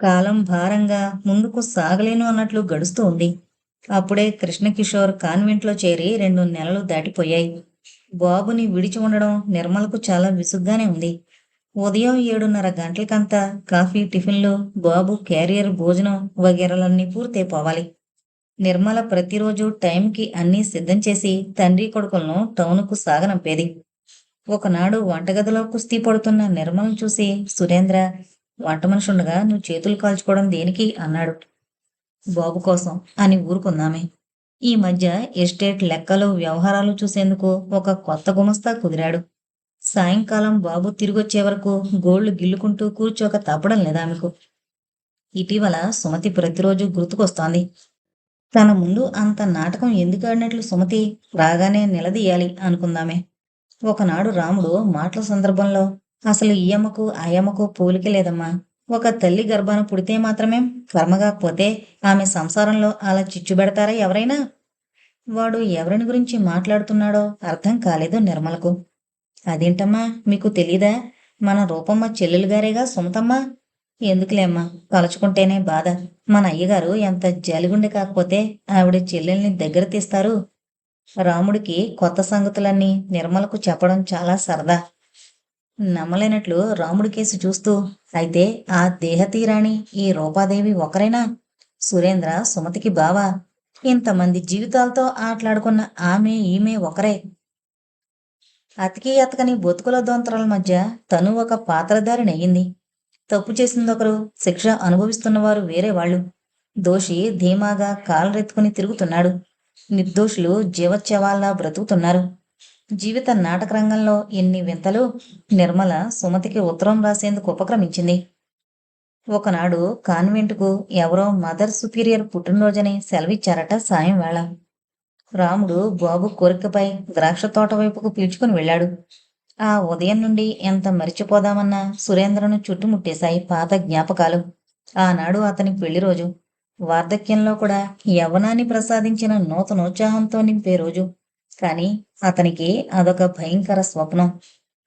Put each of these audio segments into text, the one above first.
కాలం భారంగా ముందుకు సాగలేను అన్నట్లు గడుస్తూ ఉంది. అప్పుడే కృష్ణకిషోర్ కాన్వెంట్లో చేరి రెండు నెలలు దాటిపోయాయి. బాబుని విడిచి ఉండడం నిర్మలకు చాలా విసుగ్గానే ఉంది. ఉదయం ఏడున్నర గంటలకంతా కాఫీ టిఫిన్లు బాబు క్యారియర్ భోజనం వగేరలన్నీ పూర్తయిపోవాలి నిర్మల ప్రతిరోజు టైంకి అన్నీ సిద్ధం చేసి తండ్రి కొడుకులను టౌన్కు సాగనంపేది. ఒకనాడు వంటగదిలో కుస్తీ పడుతున్న నిర్మలను చూసి సురేంద్ర వంట మనిషి ఉండగా నువ్వు చేతులు కాల్చుకోవడం దేనికి అన్నాడు. బాబు కోసం అని ఊరుకుందామే. ఈ మధ్య ఎస్టేట్ లెక్కలు వ్యవహారాలు చూసేందుకు ఒక కొత్త గుమస్తా కుదిరాడు. సాయంకాలం బాబు తిరిగొచ్చే వరకు గోళ్ళు గిల్లుకుంటూ కూర్చోక తప్పడం లేదా ఆమెకు? ఇటీవల సుమతి ప్రతిరోజు గుర్తుకొస్తోంది. తన ముందు అంత నాటకం ఎందుకు ఆడినట్లు సుమతి? రాగానే నిలదీయాలి అనుకుందామే. ఒకనాడు రాముడు మాటల సందర్భంలో అసలు ఈ అమ్మకు ఆ పోలిక లేదమ్మా. ఒక తల్లి గర్భాన పుడితే మాత్రమే కర్మగాకపోతే ఆమె సంసారంలో అలా చిచ్చు పెడతారా ఎవరైనా? వాడు ఎవరిని గురించి మాట్లాడుతున్నాడో అర్థం కాలేదు నిర్మలకు. అదేంటమ్మా మీకు తెలీదా? మన రూపమ్మ చెల్లెలు గారేగా సుమతమ్మ? ఎందుకులేమ్మా తలుచుకుంటేనే బాధ. మన అయ్యగారు ఎంత జలిగుండి కాకపోతే ఆవిడ చెల్లెల్ని దగ్గర తీస్తారు. రాముడికి కొత్త సంగతులన్నీ నిర్మలకు చెప్పడం చాలా సరదా. నమ్మలేనట్లు రాముడి కేసు చూస్తూ అయితే ఆ దేహతీరాణి ఈ రూపాదేవి ఒకరేనా? సురేంద్ర సుమతికి బావా? ఇంతమంది జీవితాలతో ఆటలాడుకున్న ఆమె ఈమె ఒకరే. అతికి అతకని బొతుకుల దొంతరాల మధ్య తను ఒక పాత్రధారిని అయ్యింది తప్పు చేసిందొకరు శిక్ష అనుభవిస్తున్నవారు వేరే వాళ్ళు. దోషి ధీమాగా కాలరెత్తుకుని తిరుగుతున్నాడు. నిర్దోషులు జీవత్యవాల్లా బ్రతుకుతున్నారు. జీవిత నాటక రంగంలో ఎన్ని వింతలు! నిర్మల సుమతికి ఉత్తరం రాసేందుకు ఉపక్రమించింది. ఒకనాడు కాన్వెంట్కు ఎవరో మదర్ సుపీరియర్ పుట్టినరోజని సెలవిచ్చారట సాయం వేళ రాముడు బాబు కోరికపై ద్రాక్ష తోట వైపుకు పీల్చుకుని వెళ్ళాడు. ఆ ఉదయం నుండి ఎంత మరిచిపోదామన్నా సురేంద్రను చుట్టుముట్టేశాయి పాత జ్ఞాపకాలు. ఆనాడు అతని పెళ్ళి రోజు. వార్ధక్యంలో కూడా యవనాన్ని ప్రసాదించిన నూతనోత్సాహంతో నింపే రోజు. కానీ అతనికి అదొక భయంకర స్వప్నం.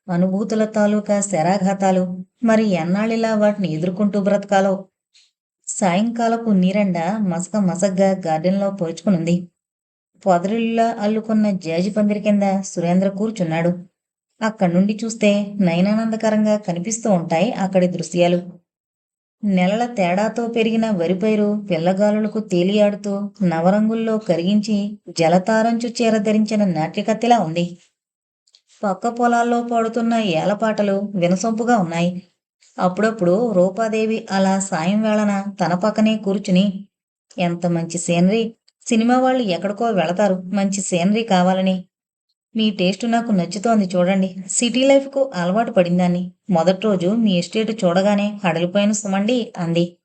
అనుభూతుల తాలూకా శరాఘాతాలు. మరి ఎన్నాళ్ళిలా వాటిని ఎదుర్కొంటూ బ్రతకాలో? సాయంకాలపు నీరెండ మసక మసగ్గా గార్డెన్లో పోల్చుకునుంది. పొదరిల్లా అల్లుకున్న జాజి పందిరి కింద సురేంద్ర కూర్చున్నాడు. అక్కడి నుండి చూస్తే నయనానందకరంగా కనిపిస్తూ ఉంటాయి అక్కడి దృశ్యాలు. నెలల తేడాతో పెరిగిన వరిపైరు పిల్లగాలులకు తేలియాడుతూ నవరంగుల్లో కరిగించి జలతారంచు చీర ధరించిన నాట్యకత్తిలా ఉంది. పక్క పొలాల్లో పాడుతున్న ఏలపాటలు వినసొంపుగా ఉన్నాయి. అప్పుడప్పుడు రూపాదేవి అలా సాయం వేళన తన పక్కనే కూర్చుని ఎంత మంచి సీనరీ! సినిమా వాళ్ళు ఎక్కడికో వెళతారు. మంచి సీనరీ కావాలని మీ టేస్ట్ నాకు నచ్చుతోంది చూడండి. సిటీ లైఫ్కు అలవాటు పడిందాన్ని మొదటి రోజు మీ ఎస్టేట్ చూడగానే హడలిపోయిన సుమండి అంది.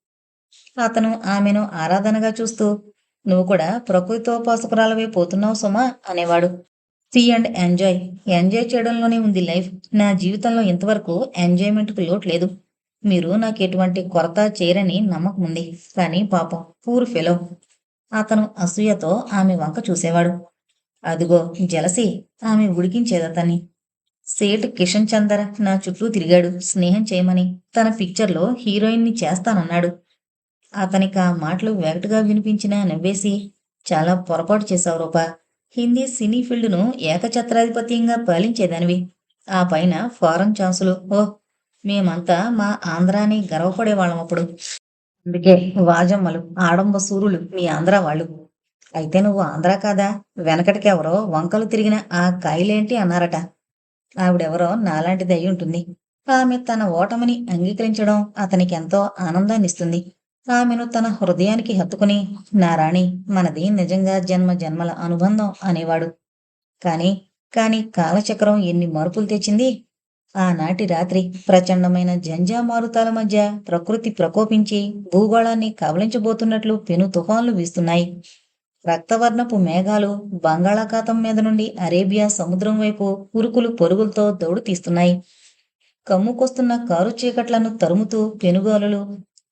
అతను ఆమెను ఆరాధనగా చూస్తూ నువ్వు కూడా ప్రకృతితోపాసకురాలవే పోతున్నావు సుమా అనేవాడు. See and enjoy. ఎంజాయ్ చేయడంలోనే ఉంది లైఫ్. నా జీవితంలో ఇంతవరకు ఎంజాయ్మెంట్కు లోటు లేదు. మీరు నాకు ఎటువంటి కొరత చేయరని నమ్మకం ఉంది. కానీ పాపం పూర్ ఫెలో. అతను అసూయతో ఆమె వంక చూసేవాడు. అదిగో జలసి ఆమె ఉడికించేదతని సేట్ కిషన్ చందర్ నా చుట్టూ తిరిగాడు స్నేహం చేయమని. తన పిక్చర్లో హీరోయిన్ని చేస్తానన్నాడు. అతనికి ఆ మాటలు వెగటుగా వినిపించిన నవ్వేసి చాలా పొరపాటు చేశావు రూపా. హిందీ సినీ ఫీల్డ్ను ఏకఛత్రాధిపత్యంగా పాలించేదానివి. ఆ పైన ఫారెన్ ఛాన్సులు. ఓ మేమంతా మా ఆంధ్రాని గర్వపడేవాళ్ళం అప్పుడు. అందుకే వాజమ్మలు ఆడంబ సూరులు మీ ఆంధ్ర వాళ్ళు. అయితే నువ్వు ఆంధ్ర కాదా? వెనకటికి ఎవరో వంకలు తిరిగిన ఆ కాయలేంటి అన్నారట. ఆవిడెవరో నాలాంటిది అయి ఉంటుంది. ఆమె తన ఓటమిని అంగీకరించడం అతనికి ఎంతో ఆనందాన్ని ఇస్తుంది ఆమెను తన హృదయానికి హత్తుకుని నా రాణి మనది నిజంగా జన్మ జన్మల అనుబంధం అనేవాడు. కాని కాని కాలచక్రం ఎన్ని మార్పులు తెచ్చింది? ఆనాటి రాత్రి ప్రచండమైన జంజామారుతాల మధ్య ప్రకృతి ప్రకోపించి భూగోళాన్ని కవలించబోతున్నట్లు పెను తుఫాన్లు వీస్తున్నాయి. రక్తవర్ణపు మేఘాలు బంగాళాఖాతం మీద నుండి అరేబియా సముద్రం వైపు ఉరుకులు పొరుగులతో దౌడు తీస్తున్నాయి. కమ్ముకొస్తున్న కారు చీకట్లను తరుముతూ పెనుగాలులు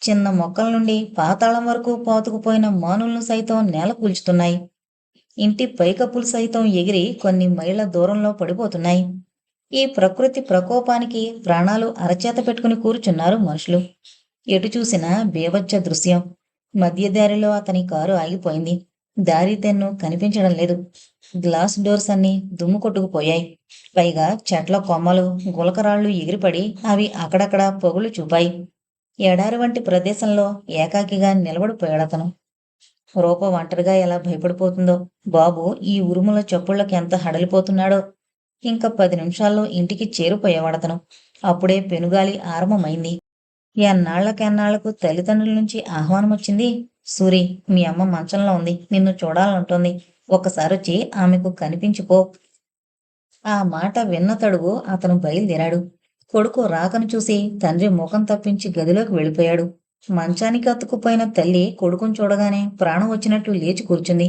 చిన్న మొక్కల నుండి పాతాళం వరకు పాతుకుపోయిన మానులను సైతం నేల కూల్చుతున్నాయి. ఇంటి పైకప్పులు సైతం ఎగిరి కొన్ని మైళ్ళ దూరంలో పడిపోతున్నాయి. ఈ ప్రకృతి ప్రకోపానికి ప్రాణాలు అరచేత పెట్టుకుని కూర్చున్నారు మనుషులు. ఎటు చూసినా బేవచ్చ దృశ్యం. మధ్యదారిలో అతని కారు ఆగిపోయింది. దారి తెన్ను కనిపించడం లేదు. గ్లాస్ డోర్స్ అన్ని దుమ్ము కొట్టుకుపోయాయి. పైగా చెట్ల కొమ్మలు గులకరాళ్ళు ఎగిరిపడి అవి అక్కడక్కడ పొగులు చూపాయి. ఎడారి వంటి ప్రదేశంలో ఏకాకిగా నిలబడిపోయాడతను రూప ఒంటరిగా ఎలా భయపడిపోతుందో. బాబు ఈ ఉరుముల చప్పుళ్ళకి ఎంత హడలిపోతున్నాడో. ఇంకా పది నిమిషాల్లో ఇంటికి చేరిపోయేవాడతను అప్పుడే పెనుగాలి ఆరంభమైంది. ఎన్నాళ్ళకెన్నాళ్ళకు తల్లిదండ్రుల నుంచి ఆహ్వానం వచ్చింది సూరి మీ అమ్మ మంచంలో ఉంది. నిన్ను చూడాలంటుంది. ఒక్కసారి వచ్చి ఆమెకు కనిపించిపో ఆ మాట విన్న తడుగు అతను బయలుదేరాడు. కొడుకు రాకను చూసి తండ్రి ముఖం తప్పించి గదిలోకి వెళ్ళిపోయాడు. మంచానికి అతుక్కుపోయిన తల్లి కొడుకును చూడగానే ప్రాణం వచ్చినట్లు లేచి కూర్చుంది.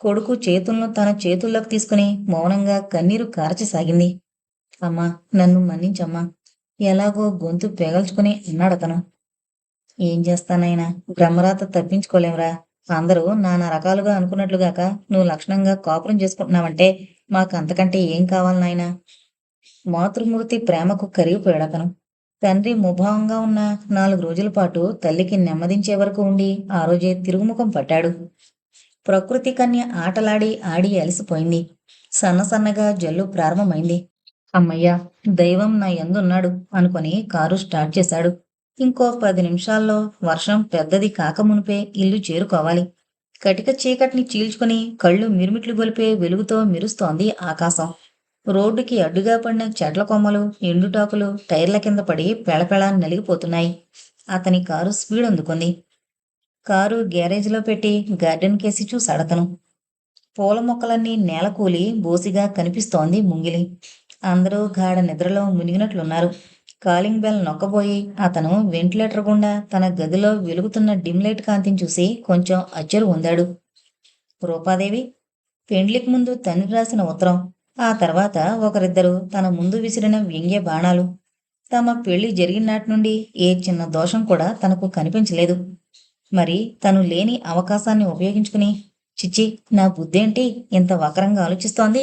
కొడుకు చేతులను తన చేతుల్లోకి తీసుకుని మౌనంగా కన్నీరు కార్చసాగింది అమ్మా నన్ను మన్నించమ్మా. ఎలాగో గొంతు పెగల్చుకుని అన్నాడతను. ఏం చేస్తానైనా? బ్రహ్మరాత తప్పించుకోలేంరా అందరూ నానా రకాలుగా అనుకున్నట్లుగాక నువ్వు లక్షణంగా కాపురం చేసుకుంటున్నావంటే మాకు అంతకంటే ఏం కావాలి నాయనా? మాతృమూర్తి ప్రేమకు కరిగిపోయాడతను తండ్రి ముభావంగా ఉన్న నాలుగు రోజుల పాటు తల్లికి నెమ్మదించే వరకు ఉండి ఆ రోజే తిరుగుముఖం పట్టాడు. ప్రకృతి కన్య ఆటలాడి ఆడి అలసిపోయింది. సన్న సన్నగా జల్లు ప్రారంభమైంది. అమ్మయ్యా దైవం నా ఎందున్నాడు అనుకొని కారు స్టార్ట్ చేశాడు. ఇంకో పది నిమిషాల్లో వర్షం పెద్దది కాకమునిపే ఇల్లు చేరుకోవాలి. కటిక చీకటిని చీల్చుకుని కళ్ళు మిరుమిట్లు గొలిపే వెలుగుతో మెరుస్తోంది ఆకాశం. రోడ్డుకి అడ్డుగా పడిన చెట్ల కొమ్మలు ఎండుటాకులు టైర్ల కింద పడి పెళపెళ నలిగిపోతున్నాయి. అతని కారు స్పీడ్ అందుకుంది. కారు గ్యారేజ్లో పెట్టి గార్డెన్ కేసి చూసాడతను పూల మొక్కలన్నీ నేలకూలి బోసిగా కనిపిస్తోంది ముంగిలి. అందరూ గాఢ నిద్రలో మునిగినట్లున్నారు. కాలింగ్ బెల్ నొక్కబోయి అతను వెంటిలేటర్ గుండా తన గదిలో వెలుగుతున్న డిమ్ లైట్ కాంతిని చూసి కొంచెం అచ్చరు ఉందాడు. రూపాదేవి పెండ్లికి ముందు తండ్రి రాసిన ఉత్తరం ఆ తర్వాత ఒకరిద్దరు తన ముందు విసిరిన వ్యంగ్య బాణాలు. తమ పెళ్ళి జరిగిన నాటి నుండి ఏ చిన్న దోషం కూడా తనకు కనిపించలేదు. మరి తను లేని అవకాశాన్ని ఉపయోగించుకుని చిచ్చి నా బుద్ధేంటి? ఇంత వక్రంగా ఆలోచిస్తోంది.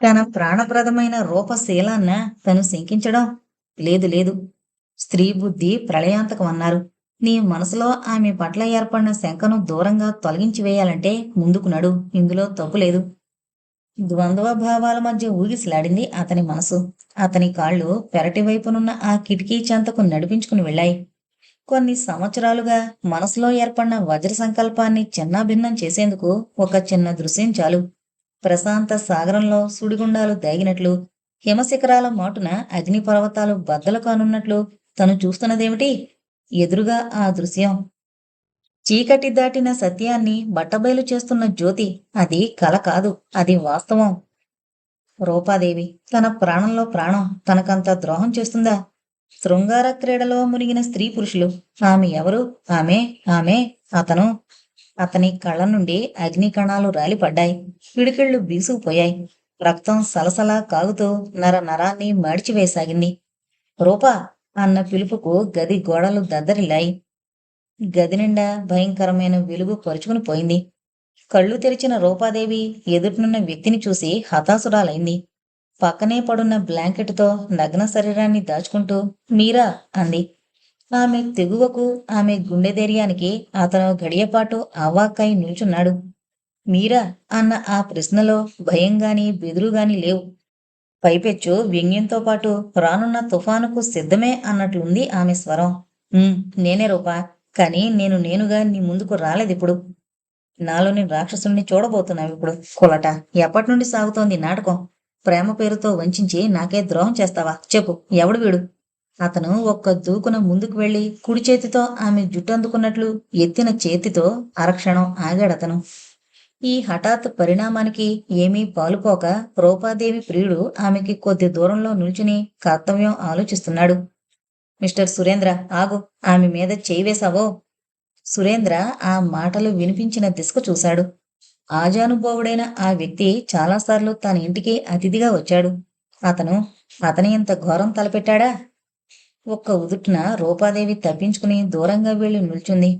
తన ప్రాణప్రదమైన రూపశీలాన్న తను శంకించడం లేదు లేదు. స్త్రీ బుద్ధి ప్రళయాంతకం అన్నారు. నీ మనసులో ఆమె పట్ల ఏర్పడిన శంకను దూరంగా తొలగించి వేయాలంటే ముందుకు నడు. ఇందులో తప్పు లేదు. ద్వంద్వ భావాల మధ్య ఊగిసలాడింది అతని మనసు. అతని కాళ్ళు పెరటి వైపునున్న ఆ కిటికీ చెంతకు నడిపించుకుని వెళ్ళాయి. కొన్ని సంవత్సరాలుగా మనసులో ఏర్పడిన వజ్ర సంకల్పాన్ని చిన్నాభిన్నం చేసేందుకు ఒక చిన్న దృశ్యం చాలు. ప్రశాంత సాగరంలో సుడిగుండాలు దాగినట్లు హిమశిఖరాల మాటున అగ్నిపర్వతాలు బద్దలు కానున్నట్లు తను చూస్తున్నదేమిటి? ఎదురుగా ఆ దృశ్యం. చీకటి దాటిన సత్యాన్ని బట్టబయలు చేస్తున్న జ్యోతి అది కల కాదు అది వాస్తవం. రూపాదేవి తన ప్రాణంలో ప్రాణం తనకంత ద్రోహం చేస్తుందా? శృంగార క్రీడలో మునిగిన స్త్రీ పురుషులు ఆమె ఎవరు? ఆమె ఆమె అతను. అతని కళ్ళ నుండి అగ్ని కణాలు రాలిపడ్డాయి పిడికిళ్ళు బీసుకుపోయాయి. రక్తం సలసలా కాగుతూ నర నరాన్ని మడిచివేసాగింది. రూపా అన్న పిలుపుకు గది గోడలు దద్దరిల్లాయి. గది నిండా భయంకరమైన వెలుగు పరుచుకుని పోయింది. కళ్ళు తెరిచిన రూపాదేవి ఎదుటినున్న వ్యక్తిని చూసి హతాసురాలైంది పక్కనే పడున్న బ్లాంకెట్తో నగ్న శరీరాన్ని దాచుకుంటూ మీరా అంది. ఆమె తెగువకు ఆమె గుండె ధైర్యానికి అతను గడియపాటు అవాక్కై నిల్చున్నాడు. మీరా? అన్న ఆ ప్రశ్నలో భయంగాని బెదురుగాని లేవు. పైపెచ్చు వ్యంగ్యంతో పాటు రానున్న తుఫానుకు సిద్ధమే అన్నట్లుంది ఆమె స్వరం. నేనే రూపా. కానీ నేను నేనుగా నీ ముందుకు రాలేదిప్పుడు. నాలోని రాక్షసుని చూడబోతున్నావు ఇప్పుడు కులట. ఎప్పటి నుండి సాగుతోంది నాటకం? ప్రేమ పేరుతో వంచించి నాకే ద్రోహం చేస్తావా? చెప్పు ఎవడు వీడు? అతను ఒక్క దూకున ముందుకు వెళ్ళి కుడి చేతితో ఆమె జుట్టు అందుకున్నట్లు ఎత్తిన చేతితో అరక్షణం ఆగాడతను. ఈ హఠాత్ పరిణామానికి ఏమీ పాలుపోక రూపాదేవి ప్రియుడు ఆమెకి కొద్ది దూరంలో నిల్చుని కర్తవ్యం ఆలోచిస్తున్నాడు. మిస్టర్ సురేంద్ర ఆగు ఆమె మీద చేయివేశావో సురేంద్ర ఆ మాటలు వినిపించిన దిశకు చూశాడు. ఆజానుభావుడైన ఆ వ్యక్తి చాలాసార్లు తన ఇంటికి అతిథిగా వచ్చాడు. అతను అతని ఇంత ఘోరం తలపెట్టాడా? ఒక్క ఉదుట్న రూపాదేవి తప్పించుకుని దూరంగా వెళ్ళి నిల్చుంది.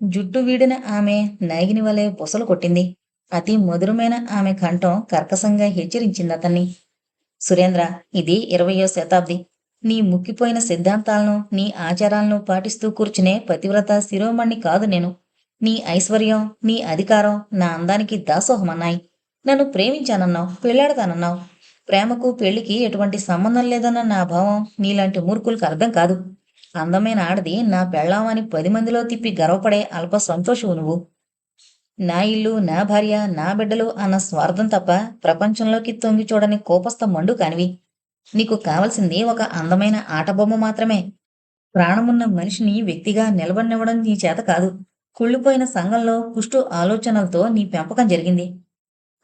జుట్టు వీడిన ఆమె నాగిని వలె బుసలు కొట్టింది. అతి మధురమైన ఆమె కంఠం కర్కశంగా హెచ్చరించింది అతన్ని. సురేంద్ర ఇది ఇరవయో శతాబ్ది. నీ ముక్కిపోయిన సిద్ధాంతాలను నీ ఆచారాలను పాటిస్తూ కూర్చునే పతివ్రత శిరోమణి కాదు నేను. నీ ఐశ్వర్యం నీ అధికారం నా అందానికి దాసోహమన్నాయి. నన్ను ప్రేమించానన్నావు పెళ్ళాడతానన్నావు ప్రేమకు పెళ్ళికి ఎటువంటి సంబంధం లేదన్న నా భావం నీలాంటి మూర్ఖులకు అర్థం కాదు. అందమైన ఆడది నా పెళ్ళామని పది మందిలో తిప్పి గర్వపడే అల్ప సంతోషవు నువ్వు. నా ఇల్లు నా భార్య నా బిడ్డలు అన్న స్వార్థం తప్ప ప్రపంచంలోకి తొంగి చూడని కోపస్థ మండు కానివి. నీకు కావలసింది ఒక అందమైన ఆటబొమ్మ మాత్రమే. ప్రాణమున్న మనిషిని వ్యక్తిగా నిలబడినివ్వడం నీ చేత కాదు. కుళ్ళిపోయిన సంఘంలో కుష్టు ఆలోచనలతో నీ పెంపకం జరిగింది.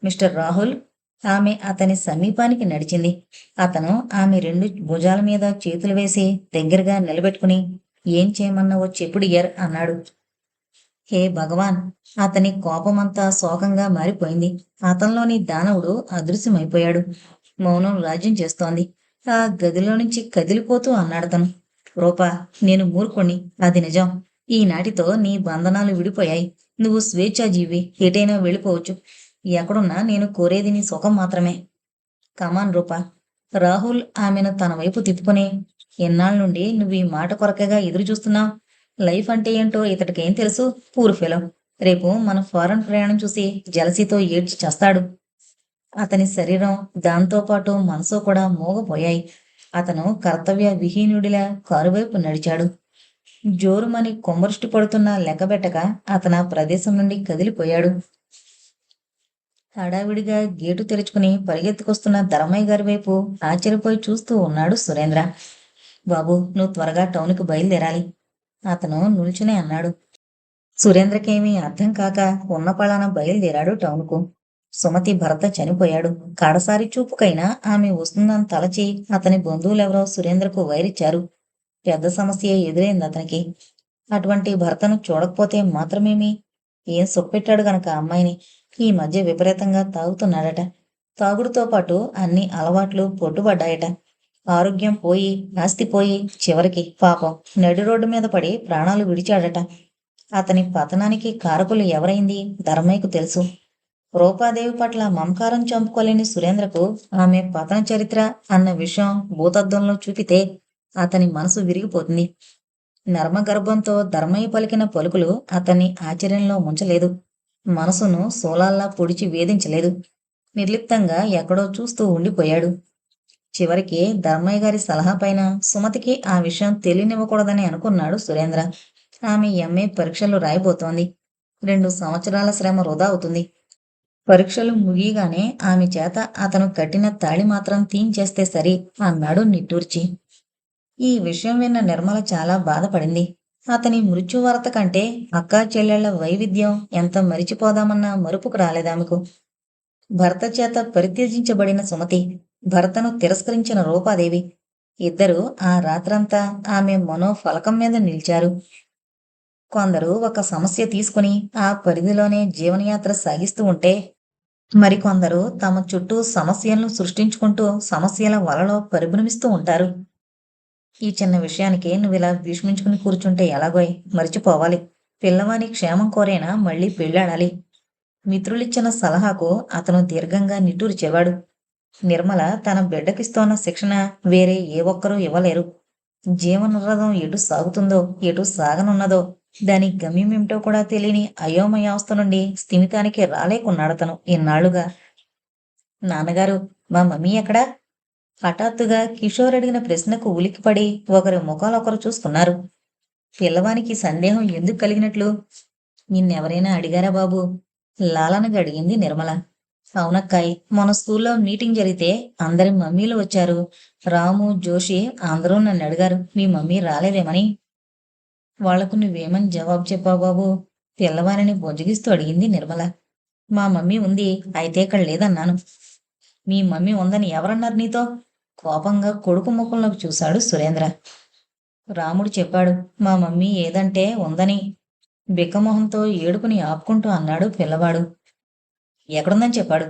మిస్టర్ రాహుల్ ఆమె అతని సమీపానికి నడిచింది. అతను ఆమె రెండు భుజాల మీద చేతులు వేసి దగ్గరగా నిలబెట్టుకుని ఏం చేయమన్నావో చెప్పుడు ఎర్ అన్నాడు. హే భగవాన్! అతని కోపమంతా శోకంగా మారిపోయింది. అతనిలోని దానవుడు అదృశ్యమైపోయాడు. మౌనం రాజ్యం చేస్తోంది. ఆ గదిలో నుంచి కదిలిపోతూ అన్నాడతను రూపా నేను మూర్ఖుణ్ణి. అది నిజం. ఈనాటితో నీ బంధనాలు విడిపోయాయి. నువ్వు స్వేచ్ఛాజీవి. ఎటైనా వెళ్ళిపోవచ్చు. ఎక్కడున్నా నేను కోరేది నీ సుఖం మాత్రమే. కమాన్ రూప. రాహుల్ ఆమెను తన వైపు తిప్పుకుని ఎన్నాళ్ళ నుండి నువ్వు ఈ మాట కొరకగా ఎదురు చూస్తున్నావు లైఫ్ అంటే ఏంటో ఇతడికేం తెలుసు? పూర్ ఫెలో రేపు మన ఫారెన్ ప్రయాణం చూసి జలసీతో ఏడ్చి చేస్తాడు. అతని శరీరం దాంతోపాటు మనసు కూడా మోగపోయాయి. అతను కర్తవ్య విహీనుడిలా కారువైపు నడిచాడు. జోరుమని కొమ్మరుష్టి పడుతున్న లెక్కబెట్టక అతను ఆ ప్రదేశం నుండి కదిలిపోయాడు. హడావిడిగా గేటు తెరుచుకుని పరిగెత్తుకొస్తున్న ధర్మయ్య గారి వైపు ఆశ్చర్యపోయి చూస్తూ ఉన్నాడు సురేంద్ర. బాబు నువ్వు త్వరగా టౌన్కి బయలుదేరాలి. అతను నిల్చునే అన్నాడు. సురేంద్రకేమీ అర్థం కాక ఉన్న పళాన బయలుదేరాడు టౌన్కు. సుమతి భర్త చనిపోయాడు. కడసారి చూపుకైనా ఆమె వస్తుందని తలచి అతని బంధువులెవరో సురేంద్రకు వైరిచ్చారు. పెద్ద సమస్య ఎదురైంది అతనికి. అటువంటి భర్తను చూడకపోతే మాత్రమేమి? ఏం సొప్పెట్టాడు గనక అమ్మాయిని? ఈ మధ్య విపరీతంగా తాగుతున్నాడట. తాగుడుతో పాటు అన్ని అలవాట్లు పొడ్డుపడ్డాయట ఆరోగ్యం పోయి ఆస్తి పోయి చివరికి పాపం నడి రోడ్డు మీద పడి ప్రాణాలు విడిచాడట. అతని పతనానికి కారకులు ఎవరైంది? ధర్మయ్యకు తెలుసు. రూపాదేవి పట్ల మమకారం చంపుకోలేని సురేంద్రకు ఆమె పతన చరిత్ర అన్న విషయం భూతద్దంలో చూపితే అతని మనసు విరిగిపోతుంది. నర్మగర్భంతో ధర్మయ్య పలికిన పలుకులు అతన్ని ఆశ్చర్యంలో ముంచలేదు. మనసును సోలాల్లా పొడిచి వేధించలేదు. నిర్లిప్తంగా ఎక్కడో చూస్తూ ఉండిపోయాడు. చివరికి ధర్మయ్య గారి సలహా పైన సుమతికి ఆ విషయం తెలియనివ్వకూడదని అనుకున్నాడు సురేంద్ర. ఆమె ఎంఏ పరీక్షలు రాయబోతోంది. రెండు సంవత్సరాల శ్రమ వృధా అవుతుంది. పరీక్షలు ముగియగానే ఆమె చేత అతను కట్టిన తాళి మాత్రం తీయించేస్తే సరి అన్నాడు నిట్టూర్చి. ఈ విషయం విన్న నిర్మల చాలా బాధపడింది. అతని మృత్యువార్త కంటే అక్కా చెల్లెళ్ళ వైవిధ్యం ఎంత మరిచిపోదామన్న మరుపుకు రాలేదామెకు భర్త చేత పరిత్యజించబడిన సుమతి భర్తను తిరస్కరించిన రూపాదేవి. ఇద్దరు ఆ రాత్రంతా ఆమె మనోఫలకం మీద నిలిచారు. కొందరు ఒక సమస్య తీసుకుని ఆ పరిధిలోనే జీవనయాత్ర సాగిస్తూ ఉంటే మరికొందరు తమ చుట్టూ సమస్యలను సృష్టించుకుంటూ సమస్యల వలలో పరిభ్రమిస్తూ ఉంటారు. ఈ చిన్న విషయానికి నువ్వు ఇలా భీష్మించుకుని కూర్చుంటే ఎలాగోయ్? మర్చిపోవాలి. పిల్లవాని క్షేమం కోరేనా? మళ్ళీ పెళ్ళాడాలి. మిత్రులిచ్చిన సలహాకు అతను దీర్ఘంగా నిట్టూర్చేవాడు నిర్మల తన బిడ్డకిస్తోన్న శిక్షణ వేరే ఏ ఒక్కరూ ఇవ్వలేరు. జీవనరథం ఎటు సాగుతుందో ఎటు సాగనున్నదో దాని గమ్యమేమిటో కూడా తెలియని అయోమయావస్థ నుండి స్థిమితానికి రాలేకున్నాడతను ఇన్నాళ్ళుగా. నాన్నగారు మా మమ్మీ ఎక్కడా? హఠాత్తుగా కిషోర్ అడిగిన ప్రశ్నకు ఉలిక్కిపడి ఒకరి ముఖాలొకరు చూసుకున్నారు పిల్లవానికి సందేహం ఎందుకు కలిగినట్లు? నిన్నెవరైనా అడిగారా బాబు? లాలనగా అడిగింది నిర్మల. అవునక్కాయ్ మన స్కూల్లో మీటింగ్ జరిగితే అందరి మమ్మీలు వచ్చారు. రాము జోషి అందరూ నన్ను అడిగారు మీ మమ్మీ రాలేదేమని? వాళ్ళకు నువ్వేమని జవాబు చెప్పావు బాబు? పిల్లవారిని బొజ్జగిస్తూ అడిగింది నిర్మల. మా మమ్మీ ఉంది అయితే ఇక్కడ లేదన్నాను. మీ మమ్మీ ఉందని ఎవరన్నారు నీతో? కోపంగా కొడుకు ముఖంలోకి చూశాడు సురేంద్ర. రాముడు చెప్పాడు మా మమ్మీ ఏదంటే ఉందని. బిక్కమొహంతో ఏడుపుని ఆపుకుంటూ అన్నాడు పిల్లవాడు. ఎక్కడుందని చెప్పాడు.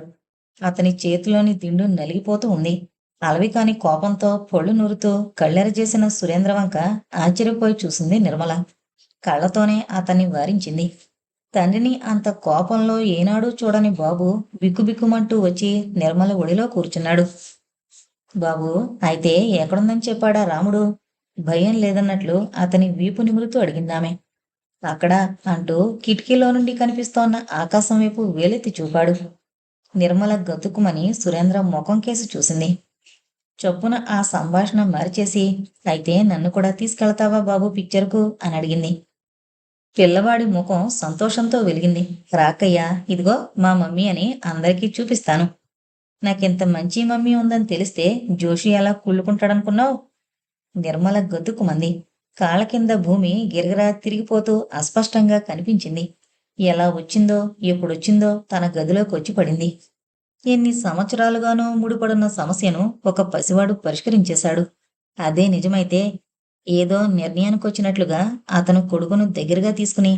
అతని చేతిలోని దిండు నలిగిపోతూ ఉంది. అలవి కాని కోపంతో పొళ్ళు నూరుతూ కళ్ళెర చేసిన సురేంద్ర వంక ఆశ్చర్యపోయి చూసింది నిర్మల. కళ్ళతోనే అతన్ని వారించింది. తండ్రిని అంత కోపంలో ఏనాడూ చూడని బాబు బిక్కుబిక్కుమంటూ వచ్చి నిర్మల ఒడిలో కూర్చున్నాడు. బాబు అయితే ఎక్కడుందని చెప్పాడా రాముడు? భయం లేదన్నట్లు అతని వీపు నిమురుతూ అడిగిందామె. అక్కడ అంటూ కిటికీలో నుండి కనిపిస్తోన్న ఆకాశం వైపు వేలెత్తి చూపాడు. నిర్మల గతుకుమని సురేంద్ర ముఖం కేసి చూసింది. చొప్పున ఆ సంభాషణ మరిచేసి అయితే నన్ను కూడా తీసుకెళ్తావా బాబు పిక్చర్కు? అని అడిగింది. పిల్లవాడి ముఖం సంతోషంతో వెలిగింది. రాకయ్యా ఇదిగో మా మమ్మీ అని అందరికీ చూపిస్తాను. నాకింత మంచి మమ్మీ ఉందని తెలిస్తే జోషి ఎలా కుళ్ళుకుంటాడనుకున్నావు? నిర్మల గతుకుమంది కాళ్ళ కింద భూమి గిరగిరా తిరిగిపోతూ అస్పష్టంగా కనిపించింది. ఎలా వచ్చిందో ఎప్పుడొచ్చిందో తన గదిలోకి వచ్చి పడింది. ఎన్ని సంవత్సరాలుగానో ముడిపడున్న సమస్యను ఒక పసివాడు పరిష్కరించేశాడు. అదే నిజమైతే ఏదో నిర్ణయానికి వచ్చినట్లుగా అతను కొడుకును దగ్గరగా తీసుకుని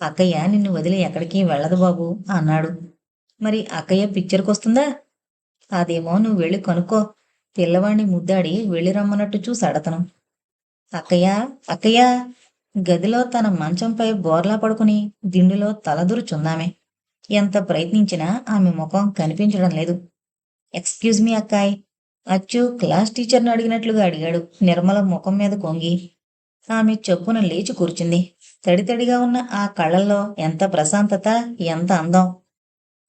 అక్కయ్య నిన్ను వదిలి ఎక్కడికి వెళ్ళదు బాబు అన్నాడు. మరి అక్కయ్య పిక్చర్కొస్తుందా అదేమో నువ్వు వెళ్ళి కనుక్కో పిల్లవాణ్ణి ముద్దాడి వెళ్ళి రమ్మన్నట్టు చూశాడతను అక్కయ్య అక్కయ్య! గదిలో తన మంచంపై బోర్లా పడుకుని దిండులో తలదురుచుందామె ఎంత ప్రయత్నించినా ఆమె ముఖం కనిపించడం లేదు. ఎక్స్క్యూజ్ మీ అక్కాయ్ అచ్చు క్లాస్ టీచర్ని అడిగినట్లుగా అడిగాడు. నిర్మల ముఖం మీద కొంగి. ఆమె చెప్పున లేచి కూర్చుంది. తడితడిగా ఉన్న ఆ కళ్ళల్లో ఎంత ప్రశాంతత ఎంత అందం.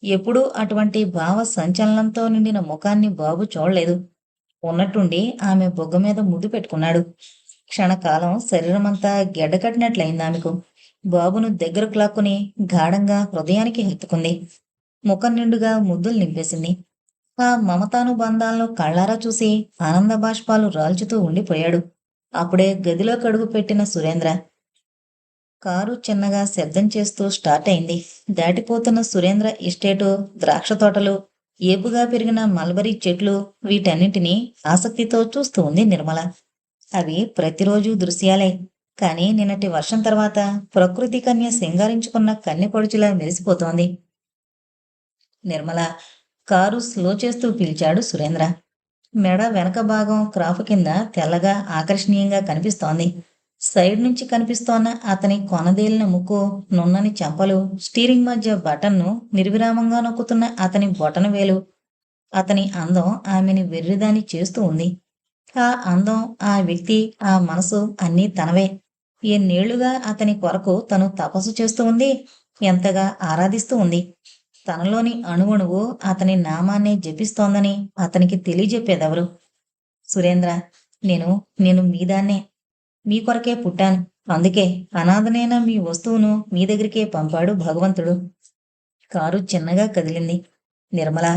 ఎప్పుడూ అటువంటి భావ సంచలనంతో నిండిన ముఖాన్ని బాబు చూడలేదు. ఉన్నట్టుండి ఆమె బొగ్గ మీద ముద్దు పెట్టుకున్నాడు. క్షణకాలం శరీరమంతా గెడ్డకట్టినట్లయింది ఆమెకు. బాబును దగ్గరకు లాక్కుని గాఢంగా హృదయానికి హెత్తుకుంది. ముఖం నిండుగా ముద్దులు నింపేసింది. మమతానుబంధాలను కళ్ళారా చూసి ఆనంద బాష్పాలు రాల్చుతూ ఉండిపోయాడు. అప్పుడే గదిలో కడుగు పెట్టిన సురేంద్ర కారు చిన్నగా శబ్దం చేస్తూ స్టార్ట్ అయింది. దాటిపోతున్న సురేంద్ర ఇస్టేటు ద్రాక్ష తోటలు ఏపుగా పెరిగిన మల్బరీ చెట్లు వీటన్నింటినీ ఆసక్తితో చూస్తూ ఉంది నిర్మల. అవి ప్రతిరోజు దృశ్యాలే. కానీ నిన్నటి వర్షం తర్వాత ప్రకృతి కన్య సింగారించుకున్న కన్నె పొడుచులా మెరిసిపోతోంది. నిర్మల కారు స్లో చేస్తూ పిలిచాడు సురేంద్ర. మెడ వెనక భాగం క్రాఫ్ కింద తెల్లగా ఆకర్షణీయంగా కనిపిస్తోంది. సైడ్ నుంచి కనిపిస్తోన్న అతని కొనదేలిన ముక్కు నున్నని చెంపలు స్టీరింగ్ మధ్య బటన్ను నిర్విరామంగా నొక్కుతున్న అతని బొటన వేలు. అతని అందం ఆమెని వెర్రిదాని చేస్తూ ఉంది. ఆ అందం ఆ వ్యక్తి ఆ మనసు అన్నీ తనవే. ఎన్నేళ్ళుగా అతని కొరకు తను తపస్సు చేస్తూ ఉంది ఎంతగా ఆరాధిస్తూ ఉంది. తనలోని అణువణువు అతని నామాన్నే జపిస్తోందని అతనికి తెలియజెప్పేదెవరు? సురేంద్ర నేను నేను మీదాన్నే మీ కొరకే పుట్టాను. అందుకే అనాథనైన మీ వస్తువును మీ దగ్గరికే పంపాడు భగవంతుడు. కారు చిన్నగా కదిలింది. నిర్మల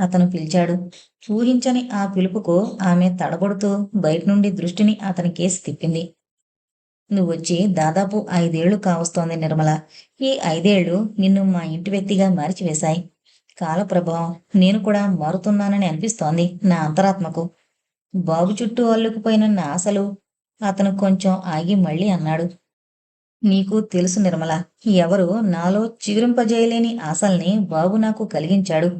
అతను పిలిచాడు. ఊహించని ఆ పిలుపుకు ఆమె తడబడుతూ బయట నుండి దృష్టిని అతని కేసి తిప్పింది. నువ్వొచ్చి దాదాపు ఐదేళ్ళు కావస్తోంది నిర్మల. ఈ ఐదేళ్ళు నిన్ను మా ఇంటి వ్యక్తిగా మార్చివేశాయి. కాల ప్రభావం నేను కూడా మారుతున్నానని అనిపిస్తోంది నా అంతరాత్మకు. బాబు చుట్టూ అల్లుకుపోయిన నా ఆశలు అతను కొంచెం ఆగి మళ్ళీ అన్నాడు. నీకు తెలుసు నిర్మల ఎవరు నాలో చిగురింపజేయలేని ఆశల్ని బాబు నాకు కలిగించాడు.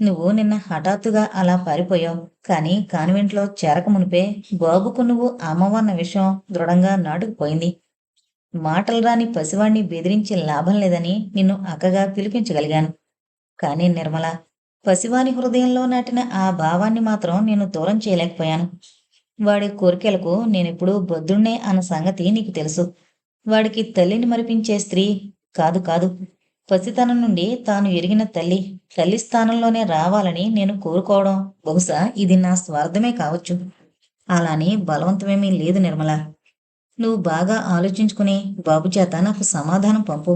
నువ్వు నిన్న హఠాత్తుగా అలా పారిపోయావు. కానీ కాన్వెంట్లో చేరక మునిపే బాబుకు నువ్వు అమ్మవన్న విషయం దృఢంగా నాటుకుపోయింది. మాటలు రాని పసివాణ్ణి బెదిరించి లాభం లేదని నిన్ను అక్కగా పిలిపించగలిగాను. కానీ నిర్మల పసివాని హృదయంలో నాటిన ఆ భావాన్ని మాత్రం నేను దూరం చేయలేకపోయాను. వాడి కోరికలకు నేనిప్పుడు బొద్దున్నే అన్న సంగతి నీకు తెలుసు. వాడికి తల్లిని మరిపించే స్త్రీ కాదు కాదు. పసితనం నుండి తాను ఎరిగిన తల్లి తల్లి స్థానంలోనే రావాలని నేను కోరుకోవడం బహుశా ఇది నా స్వార్థమే కావచ్చు. అలానే బలవంతమేమీ లేదు నిర్మల. నువ్వు బాగా ఆలోచించుకుని బాబు చేత నాకు సమాధానం పంపు.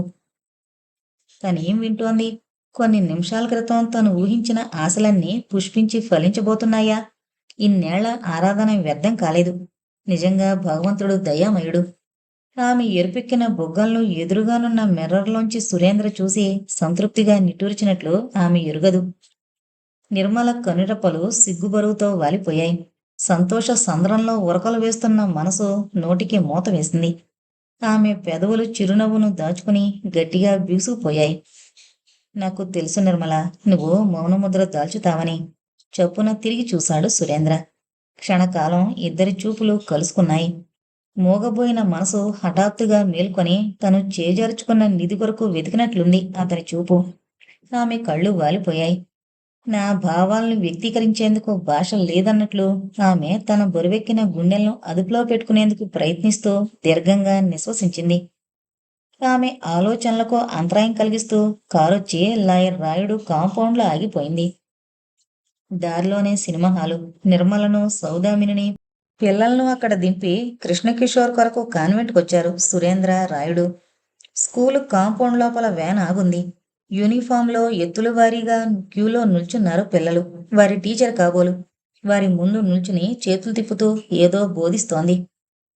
తనేం వింటోంది? కొన్ని నిమిషాల క్రితం తను ఊహించిన ఆశలన్నీ పుష్పించి ఫలించబోతున్నాయా? ఇన్నేళ్ళ ఆరాధన వ్యర్థం కాలేదు. నిజంగా భగవంతుడు దయామయుడు. ఆమె ఎరుపెక్కిన బొగ్గలను ఎదురుగానున్న మిర్రర్లోంచి సురేంద్ర చూసి సంతృప్తిగా నిట్టూర్చినట్లు ఆమె ఎరుగదు. నిర్మల కనురెప్పలు సిగ్గుబరువుతో వాలిపోయాయి. సంతోష సంద్రంలో ఉరకలు వేస్తున్న మనసు నోటికి మూత వేసింది. ఆమె పెదవులు చిరునవ్వును దాచుకుని గట్టిగా బీసుకుపోయాయి నాకు తెలుసు నిర్మల నువ్వు మౌనముద్ర దాల్చుతావని. చప్పున తిరిగి చూశాడు సురేంద్ర. క్షణకాలం ఇద్దరి చూపులు కలుసుకున్నాయి. మోగబోయిన మనసు హఠాత్తుగా మేల్కొని తను చేజార్చుకున్న నిధి కొరకు వెతికినట్లుంది అతని చూపు. ఆమె కళ్ళు వాలిపోయాయి. నా భావాలను వ్యక్తీకరించేందుకు భాష లేదన్నట్లు ఆమె తన బొరువెక్కిన గుండెలను అదుపులో పెట్టుకునేందుకు ప్రయత్నిస్తూ దీర్ఘంగా నిశ్వసించింది. ఆమె ఆలోచనలకు అంతరాయం కలిగిస్తూ కారొచ్చి లాయర్ రాయుడు కాంపౌండ్లో ఆగిపోయింది. దారిలోనే సినిమా హాలు. నిర్మలను సౌదామిని పిల్లలను అక్కడ దింపి కృష్ణకిషోర్ కొరకు కాన్వెంట్కి వచ్చారు సురేంద్ర రాయుడు. స్కూలు కాంపౌండ్ లోపల వ్యాన్ ఆగుంది. యూనిఫామ్లో ఎత్తుల వారీగా క్యూలో నిల్చున్నారు పిల్లలు. వారి టీచర్ కాబోలు. వారి ముందు నిల్చుని చేతులు తిప్పుతూ ఏదో బోధిస్తోంది.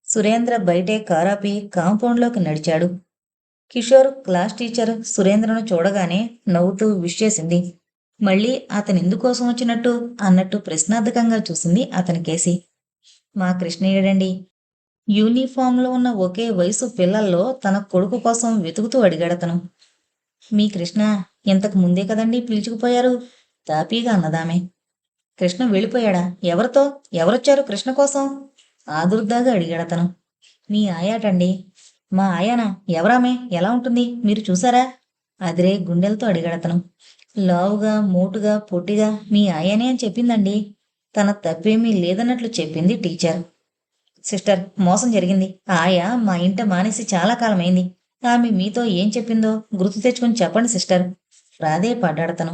సురేంద్ర బయటే కారాపి కాంపౌండ్లోకి నడిచాడు. కిషోర్ క్లాస్ టీచర్ సురేంద్రను చూడగానే నవ్వుతూ విష్ చేసింది. మళ్ళీ అతను ఎందుకోసం వచ్చినట్టు అన్నట్టు ప్రశ్నార్థకంగా చూసింది అతని కేసి. మా కృష్ణయ్యడండి. యూనిఫామ్లో ఉన్న ఒకే వయసు పిల్లల్లో తన కొడుకు కోసం వెతుకుతూ అడిగాడతను. మీ కృష్ణ ఇంతకు ముందే కదండి పిలుచుకుపోయారు? తాపీగా అన్నదామె. కృష్ణ వెళ్ళిపోయాడా? ఎవరితో? ఎవరొచ్చారు కృష్ణ కోసం? ఆదుర్దాగా అడిగాడతను. మీ ఆయాటండి. మా ఆయాన? ఎవరామే? ఎలా ఉంటుంది? మీరు చూసారా? అదిరే గుండెలతో అడిగాడతను. లావుగా మోటుగా పొట్టిగా మీ ఆయానే అని చెప్పిందండి. తన తప్పేమీ లేదన్నట్లు చెప్పింది టీచర్. సిస్టర్ మోసం జరిగింది. ఆయా మా ఇంట మానేసి చాలా కాలమైంది. ఆమె మీతో ఏం చెప్పిందో గుర్తు తెచ్చుకొని చెప్పండి సిస్టర్. రాదే పడ్డాడతను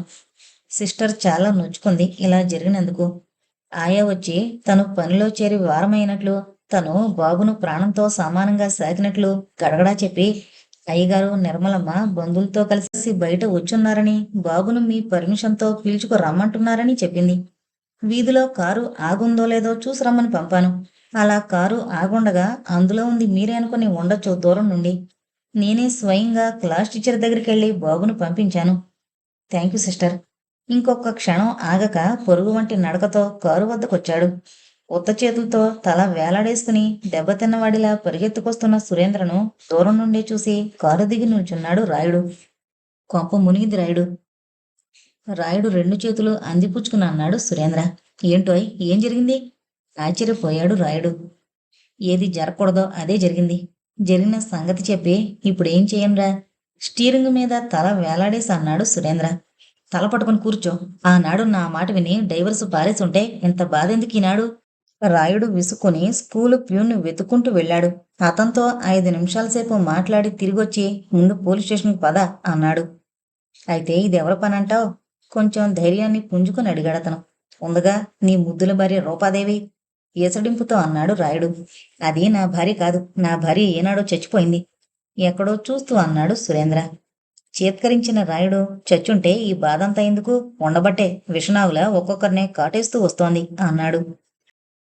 సిస్టర్ చాలా నొచ్చుకుంది ఇలా జరిగినందుకు. ఆయా వచ్చి తను పనిలో చేరి వారమైనట్లు తను బాబును ప్రాణంతో సమానంగా సాగినట్లు గడగడా చెప్పి అయ్యగారు నిర్మలమ్మ బంధువులతో కలిసి బయట వచ్చున్నారని బాబును మీ పర్మిషన్తో పీల్చుకు రమ్మంటున్నారని చెప్పింది. వీధిలో కారు ఆగుందో లేదో చూసి రమ్మని పంపాను. అలా కారు ఆగుండగా అందులో ఉంది మీరే అనుకుని ఉండొచ్చు దూరం నుండి. నేనే స్వయంగా క్లాస్ టీచర్ దగ్గరికి వెళ్ళి బాబును పంపించాను. Thank you sister. ఇంకొక క్షణం ఆగక పొరుగు వంటి నడకతో కారు వద్దకొచ్చాడు. ఉత్త చేతులతో తల వేలాడేసుకుని దెబ్బతిన్నవాడిలా పరిగెత్తుకొస్తున్న సురేంద్రను దూరం నుండి చూసి కారు దిగి నుంచున్నాడు రాయుడు. కొంప మునిగింది రాయుడు. రాయుడు రెండు చేతులు అందిపుచ్చుకుని అన్నాడు సురేంద్ర. ఏంటోయ్ ఏం జరిగింది? ఆశ్చర్యపోయాడు రాయుడు. ఏది జరగకూడదో అదే జరిగింది. జరిగిన సంగతి చెప్పి ఇప్పుడేం చేయనురా స్టీరింగ్ మీద తల వేలాడేసి అన్నాడు సురేంద్ర. తల పట్టుకుని కూర్చో. ఆనాడు నా మాట విని డైవర్స్ పారేసి ఉంటే ఇంత బాధ ఎందుకు ఈనాడు? రాయుడు విసుక్కుని స్కూలు ప్యూన్ను వెతుక్కుంటూ వెళ్ళాడు. అతనితో ఐదు నిమిషాల సేపు మాట్లాడి తిరిగొచ్చి ముందు పోలీస్ స్టేషన్కి పద అన్నాడు. అయితే ఇది ఎవరి పని అంటావు కొంచెం ధైర్యాన్ని పుంజుకొని అడిగాడతను ఉందగా నీ ముద్దుల భార్య రూపాదేవి? ఎసడింపుతో అన్నాడు రాయుడు. అది నా భార్య కాదు. నా భార్య ఏనాడో చచ్చిపోయింది. ఎక్కడో చూస్తూ అన్నాడు సురేంద్ర. చేత్కరించిన రాయుడు చచ్చుంటే ఈ బాధంతా ఎందుకు? ఉండబట్టే విషనాగుల ఒక్కొక్కరినే కాటేస్తూ వస్తోంది అన్నాడు.